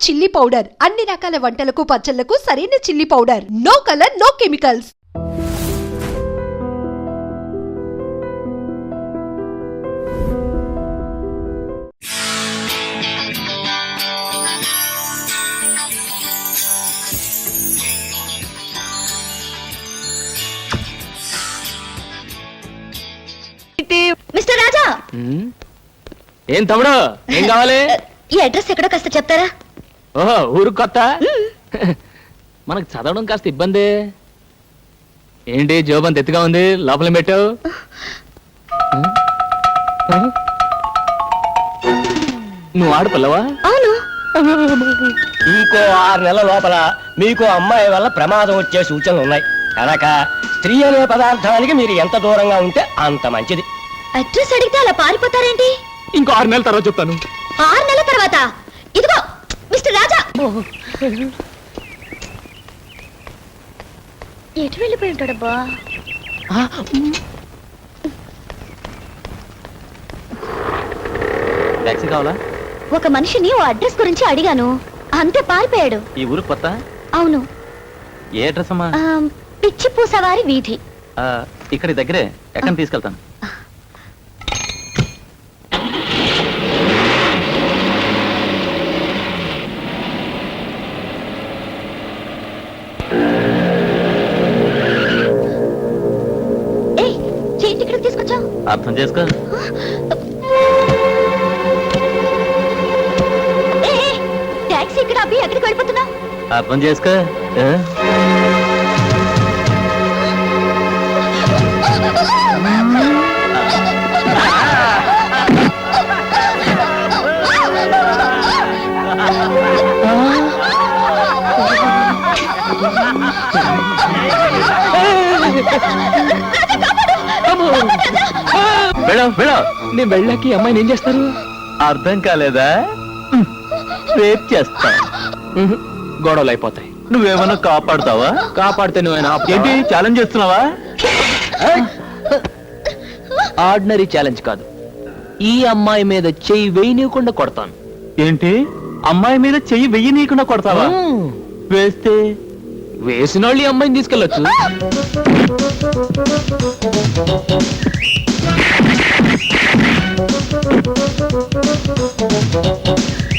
Chilli powder అన్ని రకాల వంటలకు పచ్చళ్ళకు సరైన chilli powder no colour no chemicals mister Raja. ఏం తమ్ముడు ఏం కావాలి ఈ అడ్రస్ ఎక్కడో కాస్త చెప్తారా ఓహో ఊరు కొత్త? మనకు చదవడం కాస్త ఇబ్బంది. ఏంటి జోబన్ ఎత్తుగా ఉంది? లోపల పెట్టావు. నువ్వు ఆడపిల్లవా అవును. ఇంకో ఆరు నెలల లోపల మీకు అమ్మాయి వల్ల ప్రమాదం వచ్చే సూచనలు ఉన్నాయి. కనుక స్త్రీ అనే పదార్థానికి మీరు ఎంత దూరంగా ఉంటే అంత మంచిది. అడ్రస్ అడిగితే అలా పారిపోతారేంటి? ఇంకో ఆరు నెలల తర్వాత చెప్తాను. ఆరు నెలల తర్వాత? ఇదిగో మిస్టర్ రాజా! ఎటు వెళ్ళిపోయి ఉంటాడబ్బా? ట్యాక్సీ కావాలా? ఒక మనిషిని ఓ అడ్రస్ గురించి అడిగాను. అంతే పారిపోయాడు. ఈ ఊరు కొత్త? అవును. ఏ అడ్రస్ అమ్మా? పిచ్చి పూసవారి వీధి. ఇక్కడ దగ్గరే. ఎక్కడ తీసుకెళ్తాను? చేసుకో. టాక్సీ ఇక్కడ అబ్బి ఎక్కడికి వెళ్ళిపోతున్నావు? అర్థం చేసుకో. నేను వెళ్ళాక అమ్మాయిని ఏం చేస్తారు? అర్థం కాలేదా? రేప్ చేస్తా. గొడవలు అయిపోతాయి. నువ్వేమన్నా కాపాడుతావా? కాపాడితే నువ్వేనా ఏంటి ఛాలెంజ్ చేస్తున్నావా? ఆర్డినరీ ఛాలెంజ్ కాదు. ఈ అమ్మాయి మీద చెయ్యి వేయనీయకుండా కొడతాను. ఏంటి? అమ్మాయి మీద చెయ్యి వెయ్యి నీకుండా కొడతావా వేస్తే? వేసిన వాళ్ళు ఈ అమ్మాయిని తీసుకెళ్ళొచ్చు. Ha ha ha ha!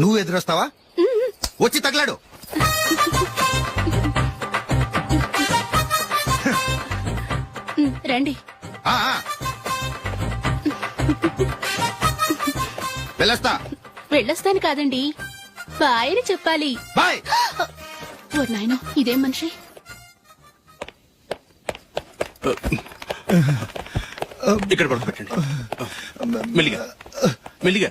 నువ్వు ఎదురొస్తావా? వచ్చి తగలాడు. రండి. ఆ, ఆ. వెళ్ళొస్తా. వెళ్ళొస్తాను కాదండి. బాయ్ అని చెప్పాలి. బాయ్. ఓ నాయనో ఇదేం మనిషి? ఇక్కడ పడుకోబెట్టండి. మెల్లిగా. మెల్లిగా.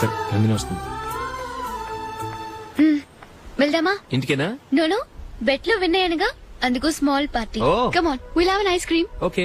సరే నందిని వస్తుంది వెళ్దామా? ఇంటికేనా? నోను బెట్లో విన్ అయ్యానుగా అందుకు small party. Come on will have ice cream okay.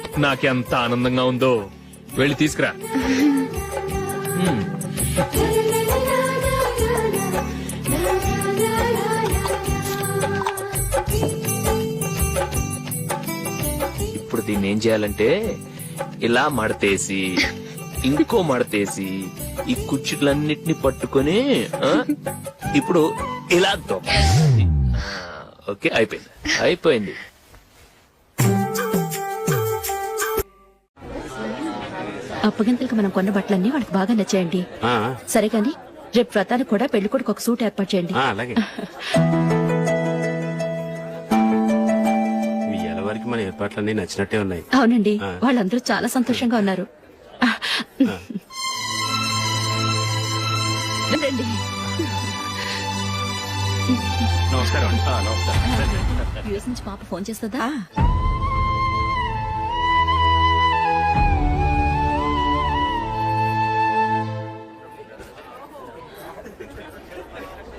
నాకెంత ఆనందంగా ఉందో. వెళ్ళి తీసుకురా. ఇప్పుడు దీన్ని ఏం చేయాలంటే ఇలా మడతేసి ఇంకో మడతేసి ఈ కుర్చీలన్నిటిని పట్టుకొని ఇప్పుడు ఇలా ఓకే అయిపోయింది. అయిపోయింది. అప్పగింతలకు మనం కొన్న బట్టలన్నీ వాళ్ళకి బాగా నచ్చాయండి. సరే కానీ రేపు వ్రతానికి కూడా పెళ్ళి కొడుకు ఒక సూట్ ఏర్పాటు చేయండి. అలాగే. వరకు మన ఏర్పాట్లన్నీ నచ్చినట్టే ఉన్నాయి. అవునండి. వాళ్ళందరూ చాలా సంతోషంగా ఉన్నారు. నమస్కారం పాప ఫోన్ చేస్తుందా?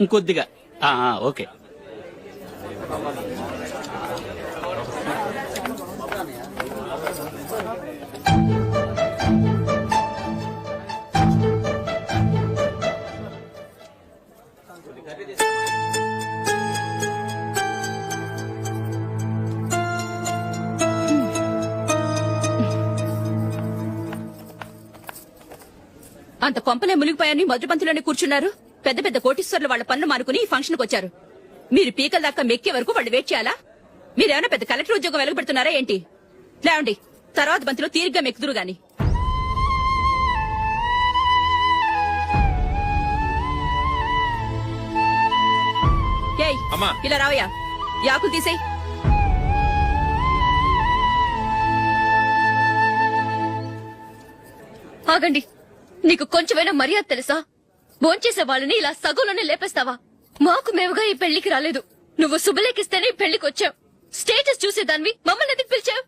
ఇంకొద్దిగా. ఓకే. అంత కొంపలే మునిగిపోయాని మొదటి కూర్చున్నారు? పెద్ద పెద్ద కోటీశ్వర్లు వాళ్ళ పన్ను మానుకుని ఈ ఫంక్షన్ వచ్చారు. మీరు పీకల దాకా మెక్కే వరకు వాళ్ళు వెయిట్ చేయాలా? మీరేమైనా పెద్ద కలెక్టర్ ఉద్యోగం వెలగబెడుతున్నారా ఏంటి? లేవండి తర్వాత బంతిలో తీరిగ్గా మెక్కుదురు గాని. ఏయ్ అమ్మా. ఇలా రావయ్యా. యాకులు తీసేయ్. ఆగండి నీకు కొంచెమైనా మర్యాద తెలుసా? భోంచేసే వాళ్ళని ఇలా సగంలోనే లేపేస్తావా? మాకు మేముగా ఈ పెళ్ళికి రాలేదు. నువ్వు శుభలేఖిస్తేనే ఈ పెళ్ళికి వచ్చావు. స్టేటస్ చూసేదానివి మమ్మల్ని ఎందుకు పిలిచావు?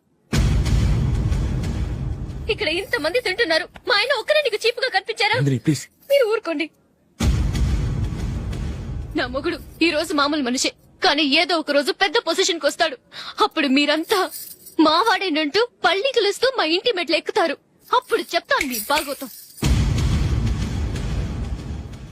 ఇక్కడ ఇంతమంది తింటున్నారు. మా ఆయన ఒక్కరే నీకు చీపుగా కనిపించారా? నందిని ప్లీజ్. మీరు ఊరుకోండి. నా మొగుడు ఈ రోజు మామూలు మనిషే కానీ ఏదో ఒక రోజు పెద్ద పొజిషన్కి వస్తాడు. అప్పుడు మీరంతా మావాడేనంటూ పళ్ళి కలుస్తూ మా ఇంటి మెట్లు ఎక్కుతారు. అప్పుడు చెప్తాను మీ బాగోతాం.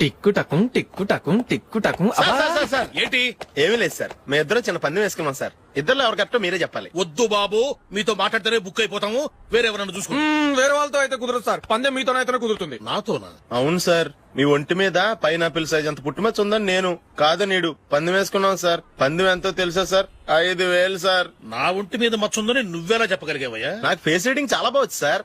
టిక్కు టకుం టిక్కు టకుం టిక్కు టకుం సార్, సార్, సార్, సార్. ఏంటి? ఏమీ లేదు సార్. మీ ఇద్దరు చిన్న పందెం వేసుకున్నాం సార్. ఇద్దరు ఎవరు కరెక్టో మీరే చెప్పాలి. వద్దు బాబు మీతో మాట్లాడితేనే బుక్ అయిపోతాము. వేరెవరన్నా చూసుకో వేరే వాళ్ళతో అయితే కుదరదు సార్. పందెం మీతోనైతే కుదురుతుంది. నాతోనా? అవును సార్. మీ ఒంటి మీద పైనాపిల్ సైజ్ అంత పుట్టుమచ్చ ఉందని నేను కాదు నీడు. పందెం వేసుకున్నాం సార్. పందెం ఎంతో తెలుసా సార్? ఐదు వేలు సార్. నా ఒంటి మీద మచ్చుందని నువ్వెలా చెప్పగలిగావయ్యా? నాకు ఫేస్ రీడింగ్ చాలా బాగుంది సార్.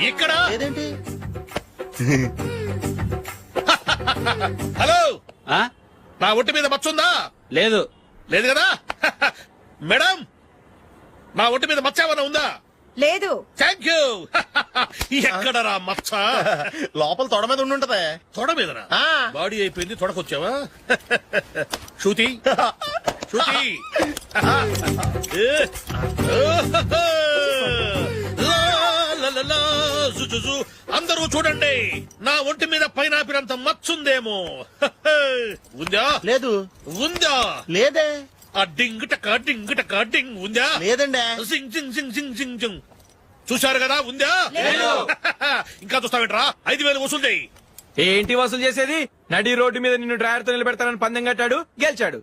ఇక్కడ? హలో? నా ఒంటి మీద మచ్చుందా? లేదు. లేదు కదా? మేడం నా ఒంటి మీద మచ్చ ఏమైనా ఉందా? లేదు. థ్యాంక్ యూ ఎక్కడ రా మచ్చ? లోపల తొడ మీద ఉండి ఉంటది తొడ మీదనా? ఆ. బాడీ అయిపోయింది తొడకొచ్చావా? శృతి? శృతి? ఏ. జు. అందరూ చూడండి. నా ఒంటి మీద పైనాపినంత మచ్చుందేమో. ఉందా? లేదు. ఉందా? లేదే. ఆ డింగ్ టక డింగ్ టక డింగ్. ఉందా? లేదండి. సింగ్ సింగ్ సింగ్ సింగ్ సింగ్ సింగ్. చూశారు కదా? ఉందా? ఇంకా చూస్తావేంట్రా? ఐదు వేలు వసూలు చేయి. ఏంటి వసూలు చేసేది? నడి రోడ్డు మీద నిన్ను డ్రైవర్తో నిలబెడతానని పందెం కట్టాడు గెలిచాడు.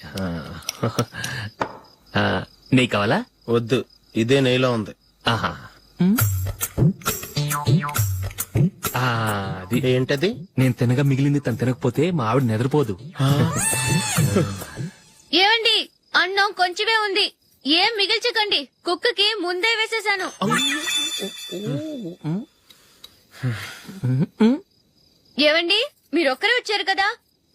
ఆ. ఆ, నెయ్యి కావాలా? వద్దు ఇదే నెయ్యిలో ఉంది. ఆహా. మ్. ఆ, అది ఏంటది? నేను తినగా మిగిలింది తను తినకపోతే మా ఆవిడ నిద్రపోదు. ఏమండి అన్నం కొంచెమే ఉంది. ఏం మిగిల్చకండి కుక్కకి ముందే వేసేశాను ఏవండి మీరొక్కరే వచ్చారు కదా?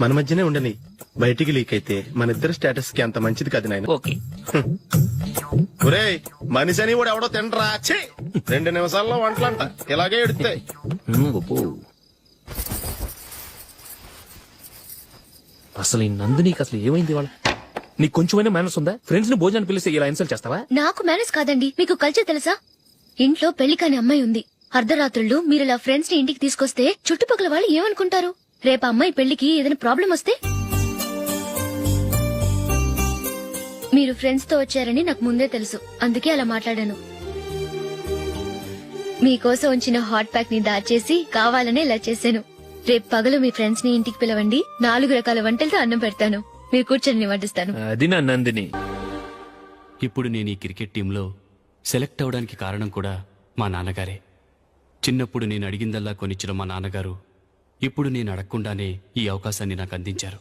మన మధ్యనే ఉండని. బయటికి లీక్ అయితే మన ఇద్దరు స్టేటస్కి అంత మంచిది కాదు నాయన. ఓకే. ఒరే మనిషి అని కూడా ఎవడో తినరా? ఛీ! రెండు నిమిషాల్లో వంటలంట. ఇలాగే ఎడితే. మ్, అబ్బో. అసలు ఈ నందినికి అసలు ఏమైంది వాళ్ళ నీకు కొంచెమైనా మేనస్ ఉందా? ఫ్రెండ్స్ని భోజనాన్ని పిలిస్తే ఇలా ఇన్సల్ట్ చేస్తావా? నాకు మేనేజ్ కాదండి. మీకు కల్చర్ తెలుసా? ఇంట్లో పెళ్ళి కాని అమ్మాయి ఉంది. అర్ధరాత్రుళ్ళు మీరు ఇలా ఫ్రెండ్స్ని ఇంటికి తీసుకొస్తే చుట్టుపక్కల వాళ్ళు ఏమనుకుంటారు? రేపు అమ్మాయి పెళ్ళికి ఏదైనా ప్రాబ్లం వస్తే? మీరు ఫ్రెండ్స్తో వచ్చారని నాకు ముందే తెలుసు. అందుకే అలా మాట్లాడాను. మీకోసం ఉంచిన హాట్ ప్యాక్ని దాచేసి కావాలనే ఇలా చేశాను. రేపు పగలు మీ ఫ్రెండ్స్ని ఇంటికి పిలవండి. నాలుగు రకాల వంటలతో అన్నం పెడతాను. మీరు కూర్చొని వడ్డిస్తాను అది నా నందిని. ఇప్పుడు నేను ఈ క్రికెట్ టీంలో సెలెక్ట్ అవడానికి కారణం కూడా మా నాన్నగారే. చిన్నప్పుడు నేను అడిగిందల్లా కొనిచ్చిన మా నాన్నగారు ఇప్పుడు నేను అడగకుండానే ఈ అవకాశాన్ని నాకు అందించారు.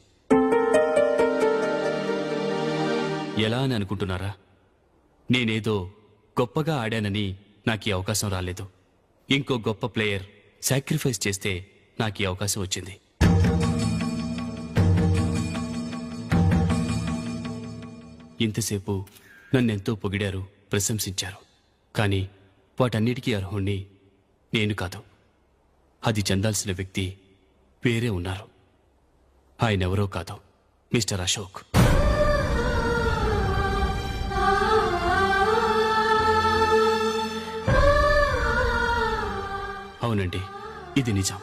ఎలా అని అనుకుంటున్నారా? నేనేదో గొప్పగా ఆడానని నాకు ఈ అవకాశం రాలేదు. ఇంకో గొప్ప ప్లేయర్ సాక్రిఫైస్ చేస్తే నాకు ఈ అవకాశం వచ్చింది. ఇంతసేపు నన్నెంతో పొగిడారు ప్రశంసించారు. కానీ వాటన్నిటికీ అర్హుణ్ణి నేను కాదు. అది చెందాల్సిన వ్యక్తి వేరే ఉన్నారు. ఆయనెవరో కాదు మిస్టర్ అశోక్. అవునండి ఇది నిజం.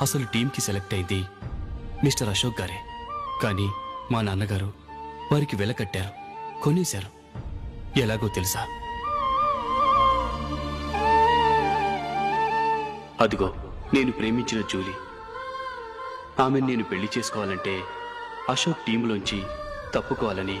అసలు టీంకి సెలెక్ట్ అయింది మిస్టర్ అశోక్ గారే. కానీ మా నాన్నగారు వారికి వెలకట్టారు కొనేశారు. ఎలాగో తెలుసా? అదిగో నేను ప్రేమించిన జూలీ. ఆమెను నేను పెళ్ళి చేసుకోవాలంటే అశోక్ టీంలోంచి తప్పుకోవాలని